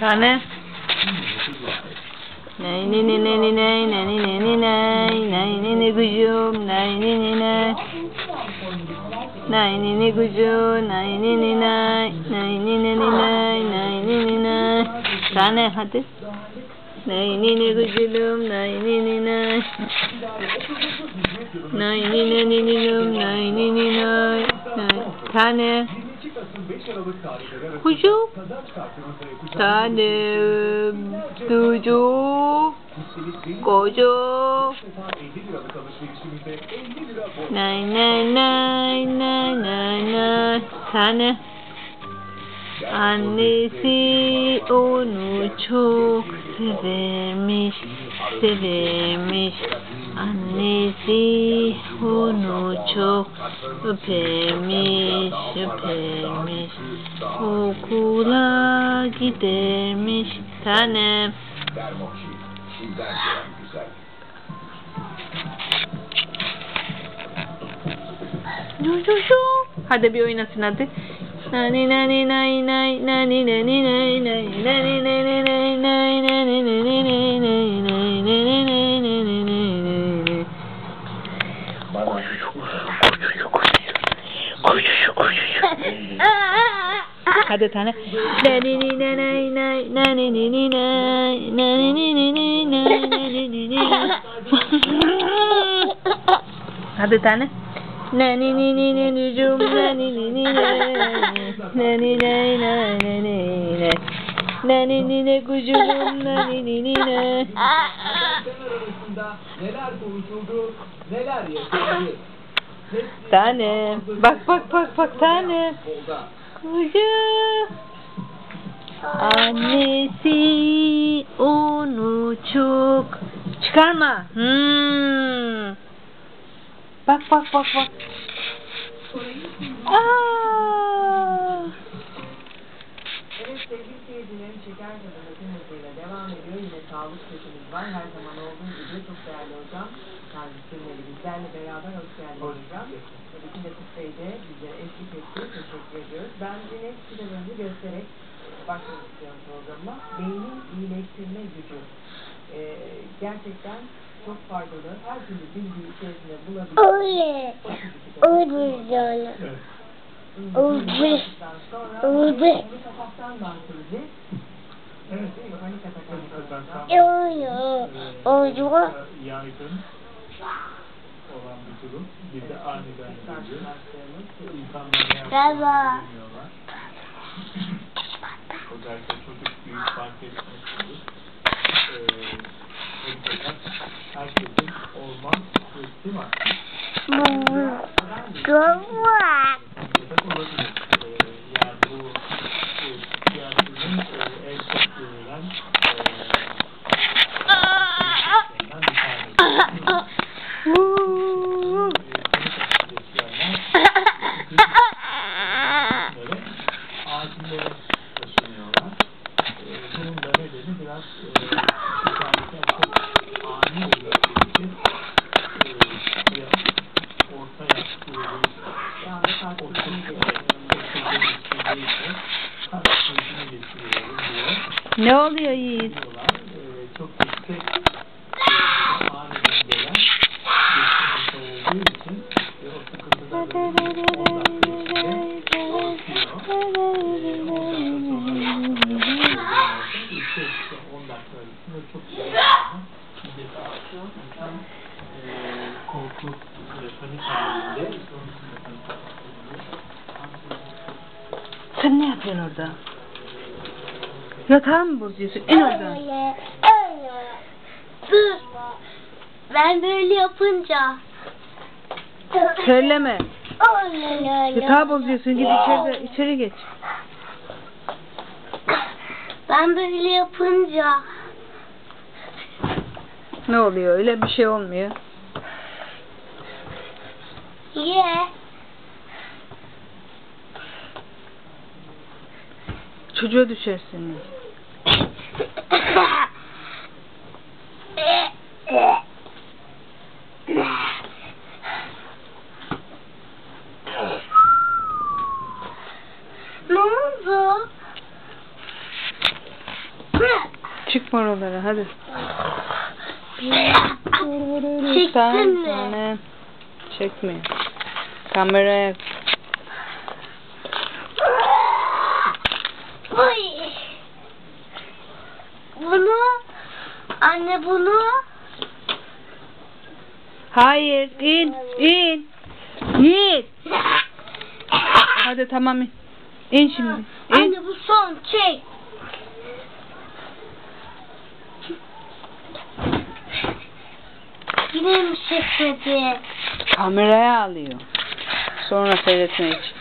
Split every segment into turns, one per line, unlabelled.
Tane. Nay ni ni ni ni nay nay ni ni ni nay nay ni ni kuzum nay ni ni nay nay ni ni kuzum nay ni ni nay nay ni ni ni nay nay ni ni nay Tane hadi. Nay ni ni kuzulum nay ni ni nay nay ni ni ni ni num nay ni ni nay nay Tane. Kucuk. Tanem. Çocuk. Kocuk. Nay nay nay nay nay nay. Tane. Annesi onu çok severmiş, severmiş. Annesi onu çok öpemiş öpemiş okula gidermiş tanem Yo yo yo. Hadi bir oynasın hadi. Nani nani nani nani nani nani nani nani nani nani. Hadi tane. Nani ni ni ni ni cum nani ni ni nani nani ne nani ni ne kucum nani ni ni ne
neler konuşuldu, neler yaşandı.
Tane bak bak bak bak tane kucum annesi onu çok çıkarma hmm. bak bak bak bak Aa.
Devam ediyor. Yine sağlık sesimiz var. Her zaman olduğu gibi çok değerli hocam. Yani Sürmeli bizlerle beraber hoş geldiniz hocam. Tabii ki de Bey de bize eşlik etti. Teşekkür ediyoruz. Ben yine kitabımızı göstererek başlamak istiyorum programa. Beynin iyileştirme gücü. Ee, gerçekten çok faydalı. Her türlü bilgiyi içerisinde bulabilir.
Öyle. Öyle. Öyle.
Sonra
Öyle.
onu kapaktan bahsedeceğiz.
Evet.
Panik atak
Öyle. Öyle.
Yaygın olan bir durum. Bir de aniden geliyor. İnsanlar ne yapıyorlar? Özellikle çocuk büyük fark etmesi ee, herkesin olmaz değil mi?
Doğru.
Olabilir. Yani bu siyasetin
Ne oluyor Yiğit?
Çok yüksek
Sen ne yapıyorsun orada? Yatağı mı bozuyorsun? Oradan.
Öyle. Öyle. Dur. Ben böyle yapınca.
Söyleme.
Öyle öyle.
Yatağı bozuyorsun. Git içeride, içeri geç.
Ben böyle yapınca.
Ne oluyor? Öyle bir şey olmuyor.
Ye.
Çocuğa düşersin.
Ne oldu?
Çıkma oralara hadi.
Çektin mi?
Çekmiyor. Kameraya Hayır in in. İn. Hadi tamam in. İn şimdi. İn.
Anne bu son çek. Yine mi?
Kameraya alıyor. Sonra seyretmek için.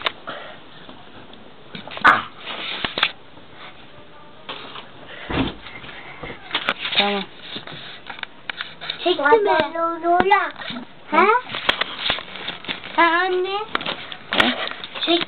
Tamam.
Çekti mi? Ha? Ha anne?
He?
Çek.